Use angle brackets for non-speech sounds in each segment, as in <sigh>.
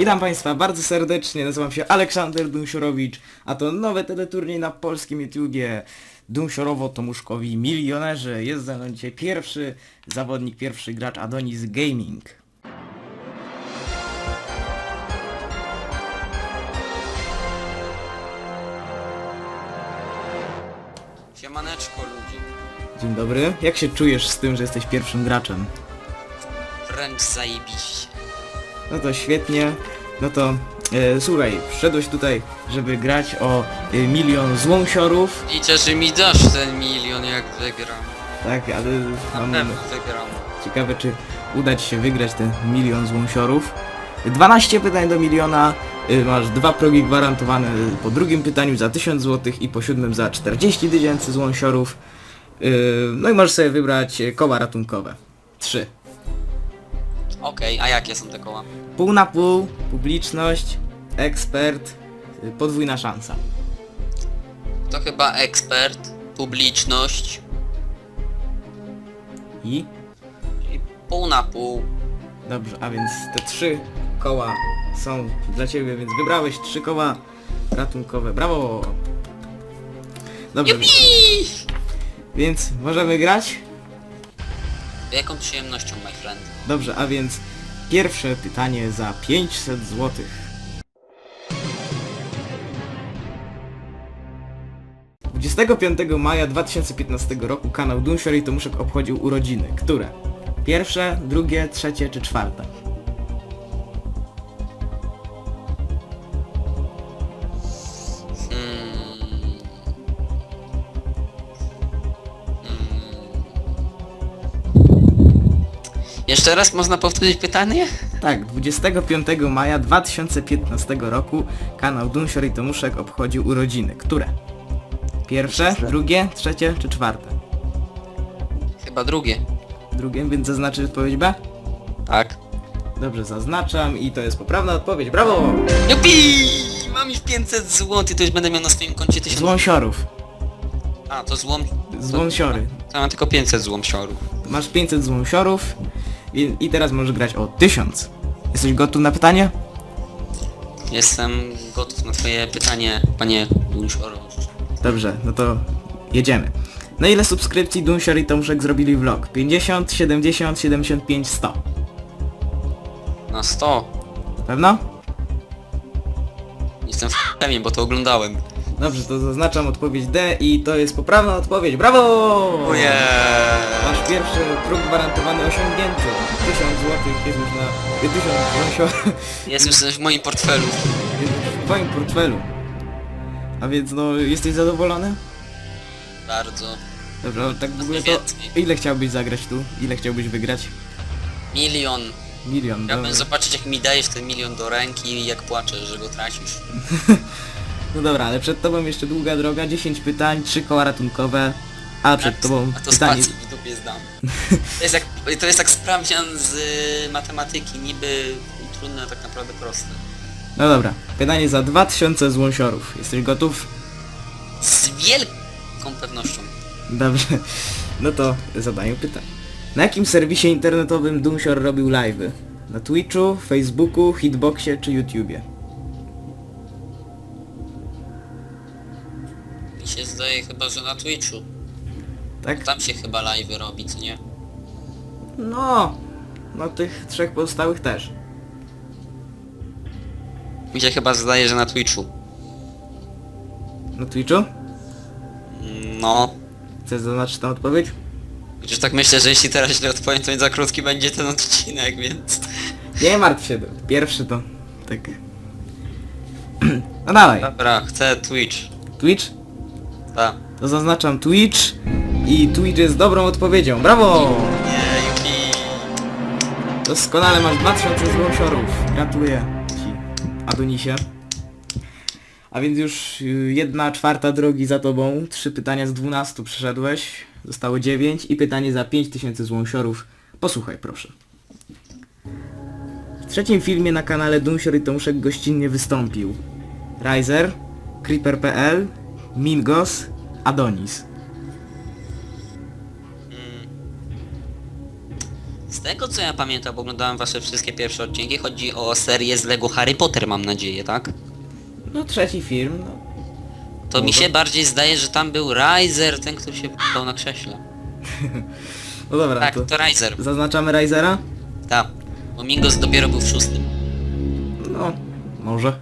Witam Państwa bardzo serdecznie, nazywam się Aleksander Dunsiorowicz, a to nowy teleturniej na polskim YouTubie Dunsiorowo-Tomuszkowi Milionerzy. Jest ze mną dzisiaj pierwszy zawodnik, pierwszy gracz Adonis Gaming. Siemaneczko ludzie. Dzień dobry, jak się czujesz z tym, że jesteś pierwszym graczem? Wręcz zajebiście. No to świetnie, no to e, słuchaj, wszedłeś tutaj, żeby grać o e, milion złąsiorów, Liczę, że mi dasz ten milion jak wygram. tak, ale Na mam, pewno wygram. Ciekawe czy uda Ci się wygrać ten milion złąsiorów. 12 pytań do miliona, y, masz dwa progi gwarantowane po drugim pytaniu za 1000 zł i po siódmym za 40 tysięcy złąsiorów. Y, No i możesz sobie wybrać koła ratunkowe. 3. Okej, a jakie są te koła? Pół na pół, publiczność, ekspert, y, podwójna szansa. To chyba ekspert, publiczność I? i pół na pół. Dobrze, a więc te trzy koła są dla Ciebie, więc wybrałeś trzy koła ratunkowe. Brawo! Dobrze, Jupi! więc możemy grać? Jaką przyjemnością, my friend? Dobrze, a więc pierwsze pytanie za 500 zł. Dwudziestego 25 maja 2015 roku kanał Dunsior i Tomuszek obchodził urodziny. Które? Pierwsze, drugie, trzecie czy czwarte? Jeszcze raz można powtórzyć pytanie? Tak, 25 maja 2015 roku kanał Dunsior i Tomuszek obchodził urodziny. Które? Pierwsze, drugie, trzecie czy czwarte? Chyba drugie. Drugie, więc zaznaczy odpowiedź B? Tak. Dobrze, zaznaczam i to jest poprawna odpowiedź. Brawo! Jupi! Mam już 500 zł, to już będę miał na swoim koncie 1000 Złąsiorów. A, to złom... Złąsiory. To ja mam tylko 500 złomsiorów. Masz 500 złąsiorów i, i teraz możesz grać o 1000. Jesteś gotów na pytanie? Jestem gotów na twoje pytanie, panie Dunsioro. Dobrze, no to jedziemy. Na ile subskrypcji Dunsior i Tomuszek zrobili vlog? 50, 70, 75, 100. Na 100. Na pewno? Jestem w pewnie, bo to oglądałem. Dobrze, to zaznaczam odpowiedź D i to jest poprawna odpowiedź. Brawo! Pierwszy próg gwarantowany osiągnięty. 1000 zł jest już na... 1000 złąsiorów. Jest już w moim portfelu. W twoim portfelu. A więc no, jesteś zadowolony? Bardzo. Dobra, tak w ogóle to... Ile chciałbyś zagrać tu? Ile chciałbyś wygrać? Milion. Milion, Chciałbym dobra. zobaczyć jak mi dajesz ten milion do ręki i jak płaczesz, że go tracisz. <laughs> No dobra, ale przed tobą jeszcze długa droga, 10 pytań, 3 koła ratunkowe, a przed tobą A to pytanie... spacji w dupie zdam. To jest jak, to jest jak sprawdzian z y, matematyki, niby trudne, a tak naprawdę proste. No dobra, pytanie za 2000 złąsiorów. Jesteś gotów? Z wielką pewnością. Dobrze, no to zadaję pytanie. Na jakim serwisie internetowym Doomsior robił live'y? Na Twitchu, Facebooku, Hitboxie czy YouTubie? Mi się zdaje chyba, że na Twitchu. Tak? Tam się chyba live robi, co nie? No, no tych trzech pozostałych też. Mi się chyba zdaje, że na Twitchu. Na Twitchu? No. Chcesz zaznaczyć tę odpowiedź? Chociaż tak myślę, że jeśli teraz źle odpowiem, to za krótki będzie ten odcinek, więc... Nie martw się, pierwszy to tak... <clears throat> No dawaj, Dobra, chcę Twitch. Twitch? Tak. To zaznaczam Twitch i Twitch jest dobrą odpowiedzią. Brawo! Nie, Yuki. Doskonale masz 2000 złosiorów. Gratuluję Ci, Adonisie. A więc już y, jedna czwarta drogi za Tobą. Trzy pytania z 12 przeszedłeś. Zostało 9 i pytanie za 5000 złosiorów. Posłuchaj proszę. W trzecim filmie na kanale Dunsior i Tomuszek gościnnie wystąpił Riser, Creeper.pl, Mingos, Adonis. Z tego co ja pamiętam, bo oglądałem wasze wszystkie pierwsze odcinki, chodzi o serię z Lego Harry Potter, mam nadzieję, tak? No trzeci film, no. To mi Może. się bardziej zdaje, że tam był Riser, ten, który się p***ał na krześle. <laughs> No dobra, Tak, to to Riser. zaznaczamy Risera? Tak. Bo Mingos dopiero był w szóstym. No, może.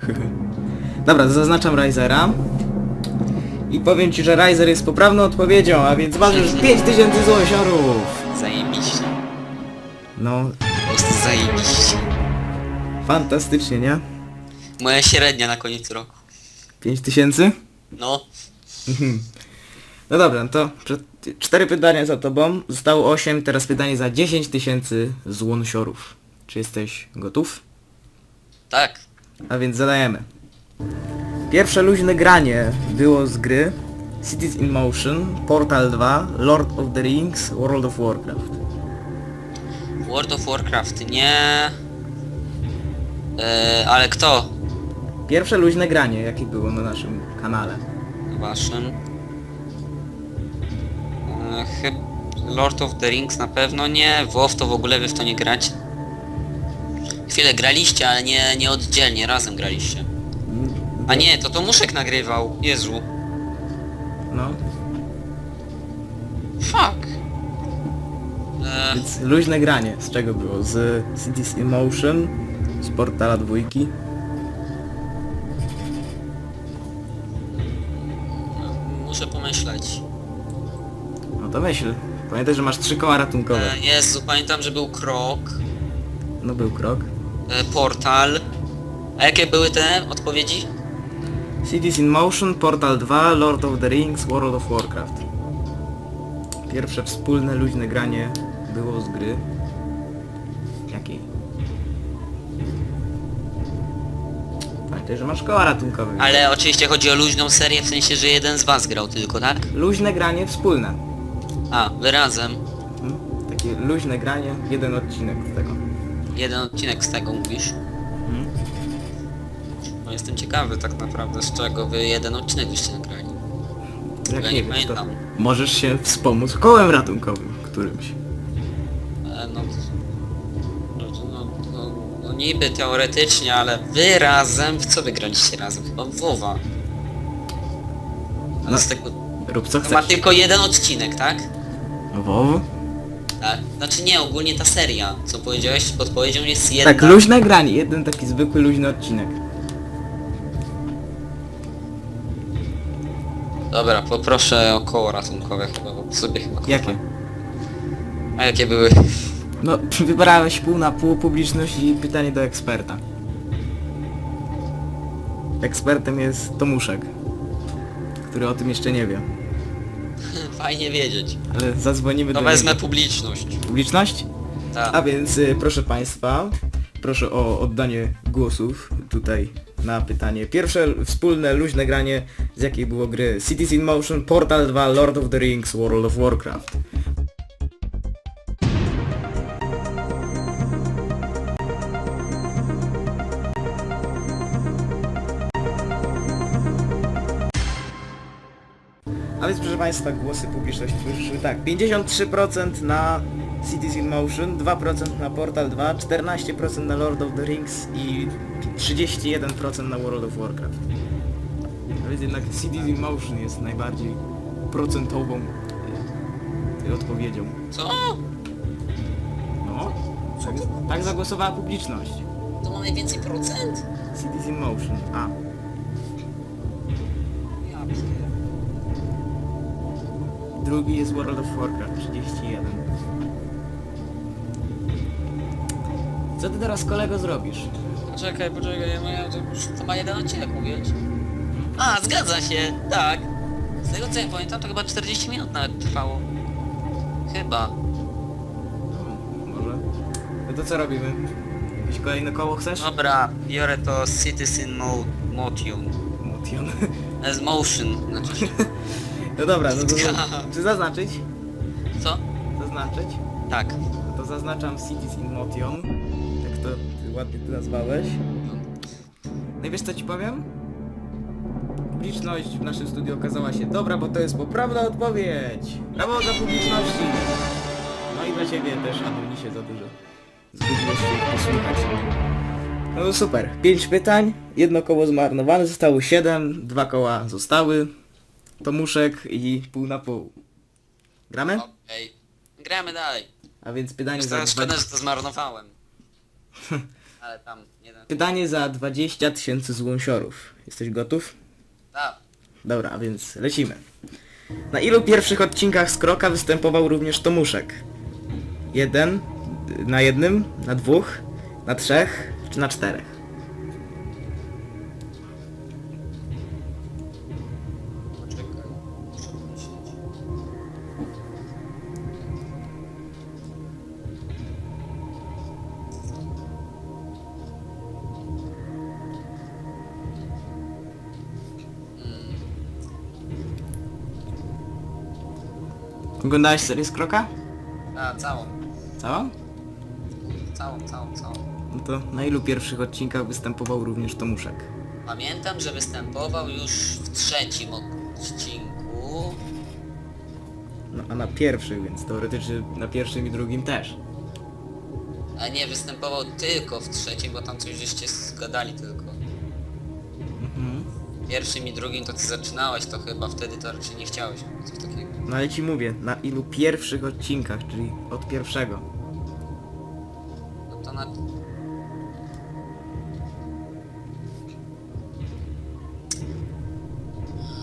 <laughs> Dobra, zaznaczam Risera. I powiem ci, że Riser jest poprawną odpowiedzią, a więc masz już 5000 złosiorów! Zajebiście. No, zajebiście. fantastycznie, nie? Moja średnia na koniec roku. 5000? No. No dobra, no to przed- cztery pytania za tobą, zostało 8, teraz pytanie za 10 tysięcy złonsiorów. Czy jesteś gotów? Tak. A więc zadajemy. Pierwsze luźne granie było z gry Cities in Motion, Portal 2, Lord of the Rings, World of Warcraft. World of Warcraft, nie... Eee, ale kto? Pierwsze luźne granie, jakie było na naszym kanale. Waszym. Eee, chyb... Lord of the Rings na pewno nie. WoW to w ogóle wy w to nie grać. Chwilę graliście, ale nie, nie oddzielnie, razem graliście. A nie, to to Muszek nagrywał. Jezu. No, Fuck. Eee, więc luźne granie, z czego było? Z Cities in Motion, z Portala dwójki. muszę pomyśleć. No to myśl. Pamiętaj, że masz trzy koła ratunkowe. Eee, Jezu, pamiętam, że był Krok. No był krok. e, Portal. A jakie były te odpowiedzi? Cities in Motion, Portal 2, Lord of the Rings, World of Warcraft. Pierwsze wspólne luźne granie było z gry. Jakiej? Pamiętaj, że masz koła ratunkowe. Ale oczywiście chodzi o luźną serię, w sensie, że jeden z was grał tylko, tak? Luźne granie wspólne. A, wy razem. Mhm. Takie luźne granie, jeden odcinek z tego. Jeden odcinek z tego mówisz. Mhm. No jestem ciekawy tak naprawdę, z czego wy jeden odcinek byście nagrali. Jak Ja nie nie wiesz, to pamiętam. możesz się wspomóc kołem ratunkowym którymś. No, no, no, no, no niby teoretycznie, ale wy razem, w co wy graliście razem? Chyba w WoWa. Ale No. z tego... Rób co To ma chcesz. tylko jeden odcinek, tak? WoW? Tak. Znaczy nie, ogólnie ta seria, co powiedziałeś, podpowiedzią jest jedna. Tak, luźne granie, jeden taki zwykły luźny odcinek. Dobra, poproszę o koło ratunkowe chyba, bo sobie chyba. Jakie? A jakie były? No, <laughs> wybrałeś pół na pół publiczność i pytanie do eksperta. Ekspertem jest Tomuszek, który o tym jeszcze nie wie. Fajnie wiedzieć. Ale zadzwonimy To do wezmę niego. publiczność. Publiczność? Tak. A więc y, proszę Państwa, proszę o oddanie głosów tutaj na pytanie. Pierwsze wspólne luźne granie z jakiej było gry Cities in Motion, Portal 2, Lord of the Rings, World of Warcraft. Państwa, głosy publiczności wyszły tak. 53% na Cities in Motion, 2% na Portal 2, 14% na Lord of the Rings i 31% na World of Warcraft. A więc jednak Cities in Motion jest najbardziej procentową y, odpowiedzią. Co? No, tak, tak zagłosowała publiczność. To ma najwięcej procent? Cities in Motion. A. Drugi jest World of Warcraft, 31. Co ty teraz kolego zrobisz? Poczekaj, poczekaj, ja to, już- ma jeden odcinek mówić? A, zgadza się, tak. Z tego co ja pamiętam, to chyba 40 minut nawet trwało. Chyba. No, może. No to co robimy? Jakieś kolejne koło chcesz? Dobra, biorę to Citizen Mo Motion. Motion. As Motion, znaczy się. <laughs> No dobra, no to <laughs> czy zaznaczyć? Co? Zaznaczyć? Tak. No to zaznaczam Cities in Motion. Jak to ty ładnie ty nazwałeś. No i wiesz co ci powiem? Publiczność w naszym studiu okazała się dobra, bo to jest poprawna odpowiedź. Brawo dla publiczności. No i dla ciebie też, Adonisie, za dużo. Zgodziłeś się ich posłuchać. No to super. Pięć pytań, jedno koło zmarnowane, zostało siedem, dwa koła zostały. Tomuszek i pół na pół. Gramy? Okej. Gramy dalej. A więc pytanie za, dwa... szkoda, że to zmarnowałem. <laughs> Ale tam, jeden... pytanie za 20 tysięcy złąsiorów. Jesteś gotów? Tak. Dobra, a więc lecimy. Na ilu pierwszych odcinkach Skroka występował również Tomuszek? Jeden, na jednym, na dwóch, na trzech czy na czterech? Oglądałeś serię Skroka? A, całą. Całą? Całą, całą, całą. No to na ilu pierwszych odcinkach występował również Tomuszek? Pamiętam, że występował już w trzecim odcinku. No a na pierwszych, więc teoretycznie na pierwszym i drugim też. A nie, występował tylko w trzecim, bo tam coś żeście zgadali tylko. Pierwszym i drugim to ty zaczynałeś, to chyba wtedy to raczej nie chciałeś. Coś takiego. No ale ci mówię, na ilu pierwszych odcinkach, czyli od pierwszego. No to na...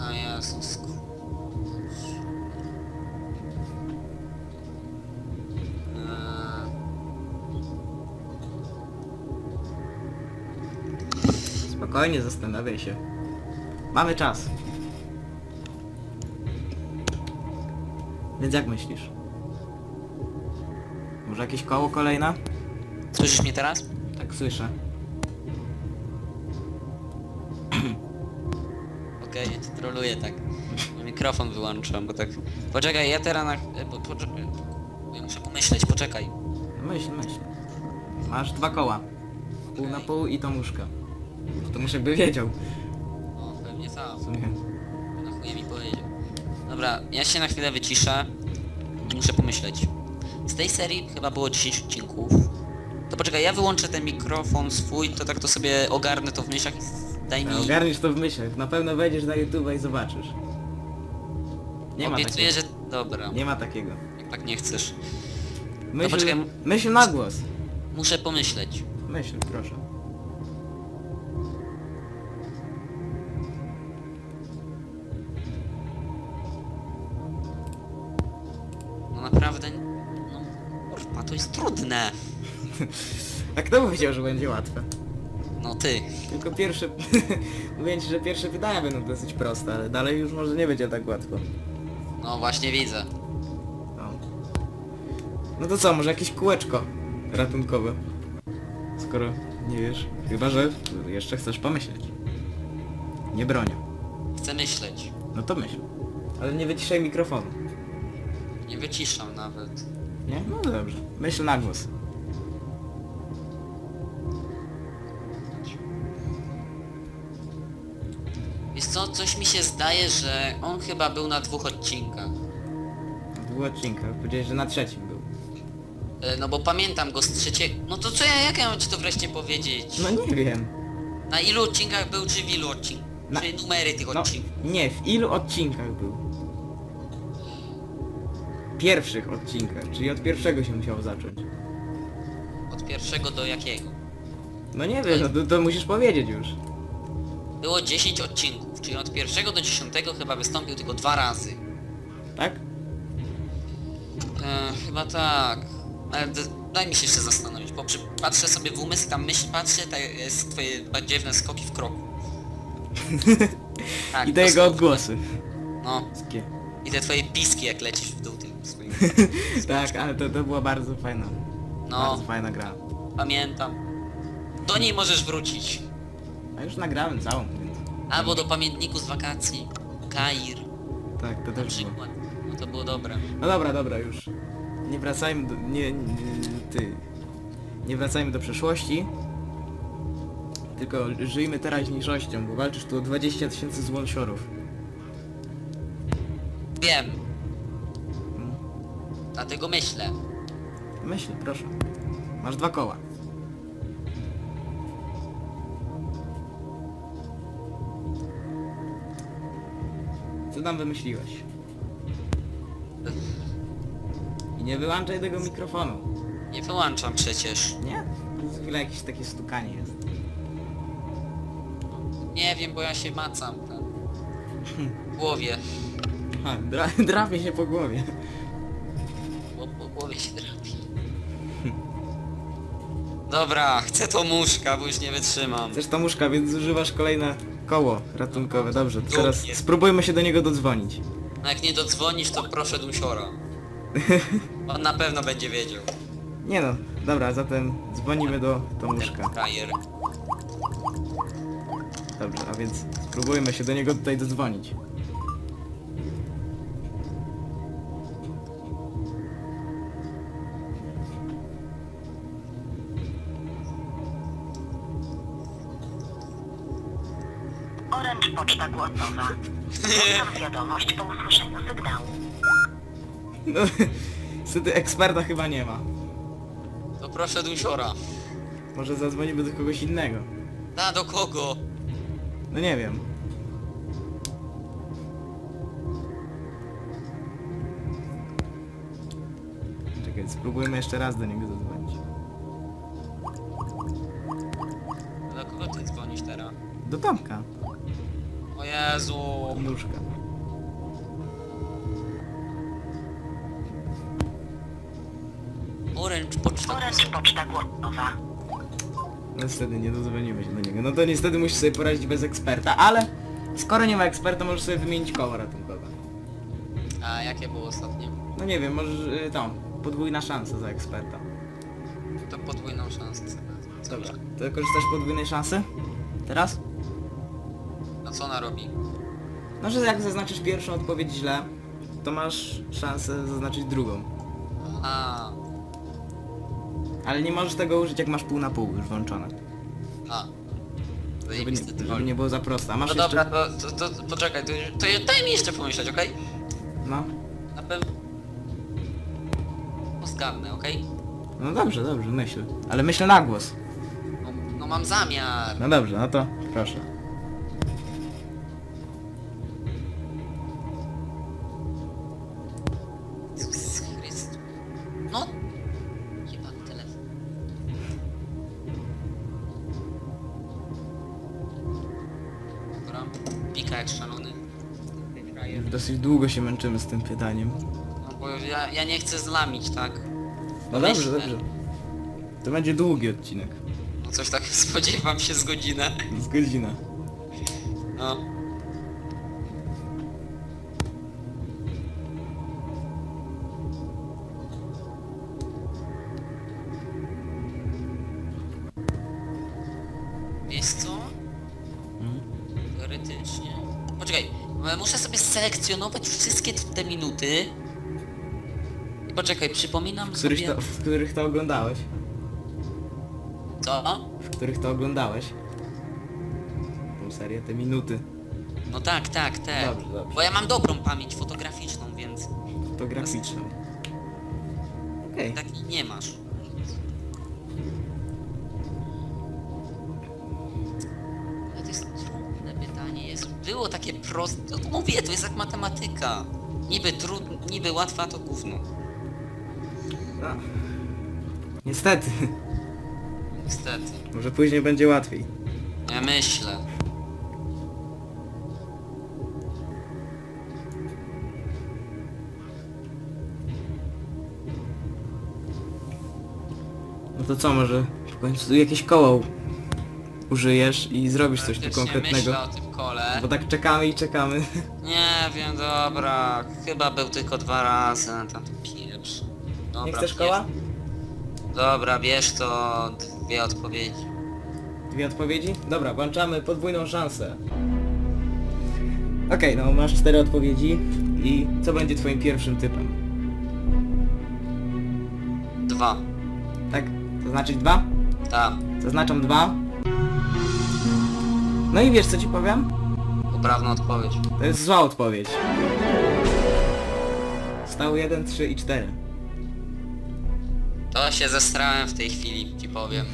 A Jezus. ku- Eee, Spokojnie, zastanawiaj się. Mamy czas. Więc jak myślisz? Może jakieś koło kolejne? Słyszysz mnie teraz? Tak słyszę. Okej, ja cię troluję tak. Mikrofon wyłączam, bo tak... Poczekaj, ja teraz na... e, Po. Ja muszę pomyśleć, poczekaj. Myśl, myśl. Masz dwa koła. Pół na pół i Tomuszka. To muszę by wiedział. O, pewnie. W sumie. Na chuj mi powiedział. Dobra, ja się na chwilę wyciszę. Muszę pomyśleć. Z tej serii chyba było 10 odcinków. To poczekaj, ja wyłączę ten mikrofon swój, to tak to sobie ogarnę to w myślach i daj mi... Ogarniesz to w myślach. Na pewno wejdziesz na YouTube i zobaczysz. Nie ma Obiecuję, takiego. że... Dobra, Nie ma takiego. jak tak nie chcesz. Myśl, poczekaj. myśl na głos. Muszę pomyśleć. Myśl, proszę. Trudne. <laughs> A kto powiedział, że będzie łatwe? No ty. Tylko pierwsze... <laughs> Mówię ci, że pierwsze pytania będą dosyć proste, ale dalej już może nie będzie tak łatwo. No właśnie widzę. No. No to co, może jakieś kółeczko ratunkowe? Skoro nie wiesz. Chyba, że jeszcze chcesz pomyśleć. Nie bronię. Chcę myśleć. No to myśl. Ale nie wyciszaj mikrofonu. Nie wyciszam nawet. Nie? No dobrze. Myśl na głos. Wiesz co, coś mi się zdaje, że on chyba był na dwóch odcinkach. Dwóch odcinkach. Powiedziałeś, że na trzecim był. E, No bo pamiętam go z trzeciego... No to co ja, jak ja mam ci to wreszcie powiedzieć? No nie wiem. Na ilu odcinkach był, czy w ilu odcinkach? Na- Czy numery tych No, odcinków? nie, w ilu odcinkach był? Pierwszych odcinkach, czyli od pierwszego się musiał zacząć. Od pierwszego do jakiego? No nie wiem, no to, to musisz powiedzieć już. Było 10 odcinków, czyli od pierwszego do dziesiątego chyba wystąpił tylko dwa razy. Tak? E, chyba tak. Ale d- daj mi się jeszcze zastanowić, bo przy, patrzę sobie w umysł, tam myśl patrzę, jest twoje badziewne skoki w kroku. <laughs> Tak, I te jego odgłosy. No, Skie. i te twoje piski jak lecisz w dół tym. <laughs> Tak, ale to, to była bardzo fajna. No, Bardzo fajna gra. pamiętam. Do niej możesz wrócić. A już nagrałem całą, więc... Albo do pamiętniku z wakacji. Kair Tak, to na też było. przykład. No to było dobre. No dobra, dobra, już. Nie wracajmy do... Nie, nie... Ty... Nie wracajmy do przeszłości. Tylko żyjmy teraźniejszością, bo walczysz tu o 20 tysięcy złolsiorów. Wiem. Dlatego myślę. Myśl, proszę. Masz dwa koła. Co tam wymyśliłeś? I nie wyłączaj tego mikrofonu. Nie wyłączam przecież. Nie? Z chwilę jakieś takie stukanie jest. Nie wiem, bo ja się macam tam. W głowie. Ha, <laughs> dra drapie się po głowie. Dobra, chcę to muszka, bo już nie wytrzymam. Chcesz to muszka, więc zużywasz kolejne koło ratunkowe. Dobrze, to teraz Dumnie. spróbujmy się do niego dodzwonić. No jak nie dodzwonisz, to proszę Dusiora. <laughs> On na pewno będzie wiedział. Nie no, dobra, zatem dzwonimy do Tomuszka. Frajer. Dobrze, a więc spróbujmy się do niego tutaj dodzwonić. Głosowa. Zostaw <laughs> wiadomość po usłyszeniu sygnału. No, <laughs> niestety eksperta chyba nie ma. To proszę Dusiora. Może zadzwonimy do kogoś innego. A do kogo? No nie wiem. Czekaj, spróbujmy jeszcze raz do niego zadzwonić. Do kogo ty dzwonisz teraz? Do Tomka. O Jezu. Tomuszka. Orange poczta. Orange Poczta Głosowa. No niestety nie dodzwonimy się do niego. No to niestety musisz sobie poradzić bez eksperta, ale skoro nie ma eksperta, możesz sobie wymienić koło ratunkowe. A jakie było ostatnie? No nie wiem, możesz y, tam, podwójna szansa za eksperta. To podwójną szansę. Dobra. To korzystasz z podwójnej szansy? Teraz? Co ona robi? No, że jak zaznaczysz pierwszą odpowiedź źle, to masz szansę zaznaczyć drugą. A, Ale nie możesz tego użyć jak masz pół na pół już włączone. a. Żeby nie, Zajebisty żeby troll. nie było za proste. A masz No dobra, jeszcze... to, to, to poczekaj, to, to daj mi jeszcze pomyśleć, okej? No. Na pewno... No zgadnę, okej? No dobrze, dobrze, myśl. Ale myślę na głos. No, no mam zamiar. No dobrze, no to proszę. Długo się męczymy z tym pytaniem. No bo ja, ja nie chcę zlamić, tak? No Myślę. dobrze, dobrze. To będzie długi odcinek. No coś tak <laughs> spodziewam się z godzinę. Z godzina. No. Selekcjonować wszystkie te minuty. I Poczekaj, przypominam sobie... to, w których to oglądałeś? Co? W których to oglądałeś? Tą serię, te minuty No tak, tak, tak. Dobrze, dobrze. Bo ja mam dobrą pamięć fotograficzną, więc fotograficzną. Okej. takiej nie masz. Było takie proste. No, mówię, to jest jak matematyka. Niby trudne, niby łatwa, a to gówno. No. Niestety. Niestety. Może później będzie łatwiej. Ja myślę. No to co, może w końcu jakieś koło użyjesz i zrobisz coś tu Faktycznie konkretnego. myślę o tym Bo tak czekamy i czekamy. Nie wiem, dobra. Chyba był tylko dwa razy. Tam pieprz. Dobra, Nie chcesz bierz- koła? Dobra, bierz to dwie odpowiedzi. Dwie odpowiedzi? Dobra, włączamy podwójną szansę. Okej, no masz cztery odpowiedzi i co będzie twoim pierwszym typem? Dwa. Tak? Zaznaczyć dwa? Tak. Zaznaczam dwa. No i wiesz co ci powiem? Poprawna odpowiedź. To jest zła odpowiedź. Stał 1, 3 i 4. To się zestrałem w tej chwili, ci powiem.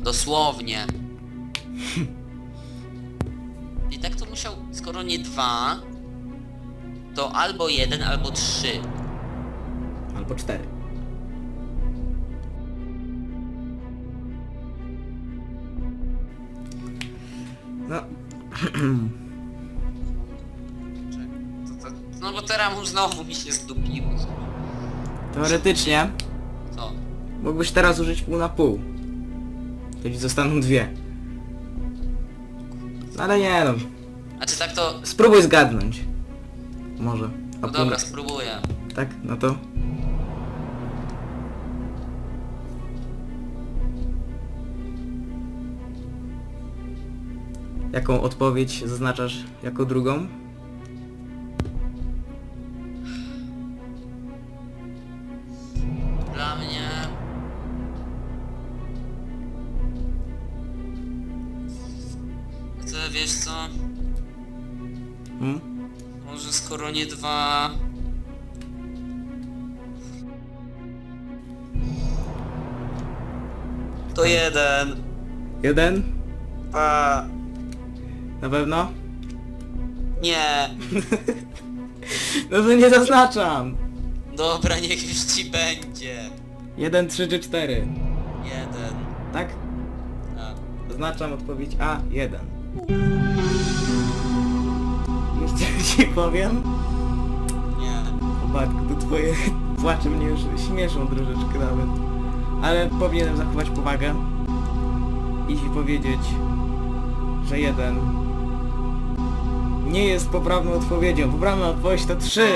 Dosłownie. I tak to musiał, skoro nie dwa, to albo jeden, albo trzy. Albo cztery. No, To, to, no bo teraz mu znowu mi się zdupiło. teoretycznie Co? mógłbyś teraz użyć pół na pół. Wtedy zostaną dwie. No ale nie no, A czy tak to... spróbuj zgadnąć. Może. A No pół dobra, spróbuję. Tak, no to... Jaką odpowiedź zaznaczasz jako drugą? Dla mnie... To wiesz co? Hmm? Może skoro nie dwa... To jeden. Jeden? A, Na pewno? nie. <laughs> No to nie zaznaczam! Dobra, niech już ci będzie. Jeden, trzy czy cztery. Jeden. Tak? A. Zaznaczam odpowiedź A, jeden. Jeszcze <laughs> ci powiem. Nie. O matko, to twoje <laughs> płacze mnie już śmieszą troszeczkę nawet. Ale powinienem zachować powagę i ci powiedzieć, że jeden nie jest poprawną odpowiedzią. Poprawna odpowiedź to trzy.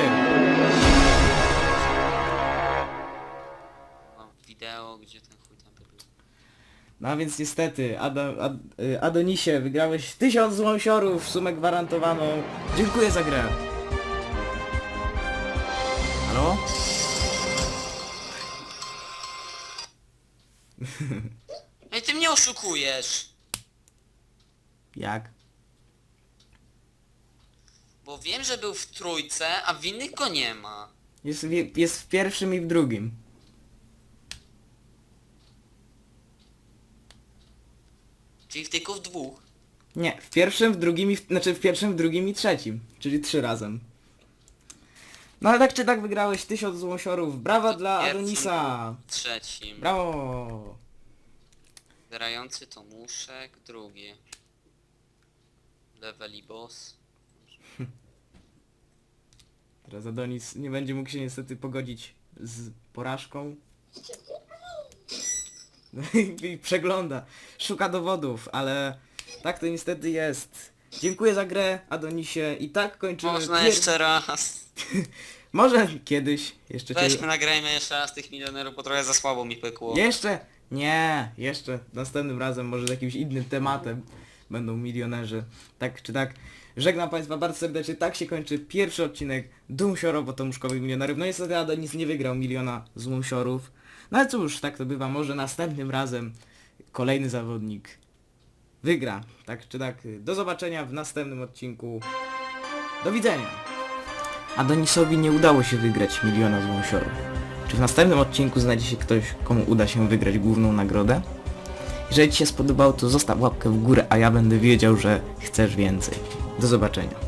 Mam wideo, gdzie ten chuj tam był. No a więc niestety, Ad, y, Adonisie, wygrałeś tysiąc złomsiorów, sumę gwarantowaną. Dziękuję za grę. Halo? Ej, ty mnie oszukujesz! Jak? Bo wiem, że był w trójce, a w innych go nie ma. Jest, w- jest w pierwszym i w drugim. Czyli w tylko w dwóch. Nie, w pierwszym, w drugim i w, znaczy w pierwszym, w drugim i trzecim. Czyli trzy razem. No ale tak czy tak wygrałeś tysiąc złosiorów. Brawa dla Pierwszym. Adonisa! Trzecim. Brawo! Grający to muszek, drugie. Leveli boss. <laughs> Teraz Adonis nie będzie mógł się niestety pogodzić z porażką. No <laughs> i, i przegląda, szuka dowodów, ale tak to niestety jest. Dziękuję za grę, Adonisie. I tak kończymy Można pier- jeszcze raz. <laughs> Może kiedyś jeszcze cię... Weźmy, nagrajmy jeszcze raz tych milionerów, bo trochę za słabo mi pykło. Jeszcze? Nie, jeszcze. Następnym razem może z jakimś innym tematem będą milionerzy. Tak czy tak. Żegnam Państwa bardzo serdecznie. Tak się kończy pierwszy odcinek Dumsioro, bo to muszkowych milionerów. No niestety Adonis nie wygrał miliona z Dumsiorów. No ale cóż, tak to bywa. Może następnym razem kolejny zawodnik wygra. Tak czy tak. Do zobaczenia w następnym odcinku. Do widzenia. Adonisowi nie udało się wygrać miliona z Wąsiorów. Czy w następnym odcinku znajdzie się ktoś, komu uda się wygrać główną nagrodę? Jeżeli Ci się spodobało, to zostaw łapkę w górę, a ja będę wiedział, że chcesz więcej. Do zobaczenia.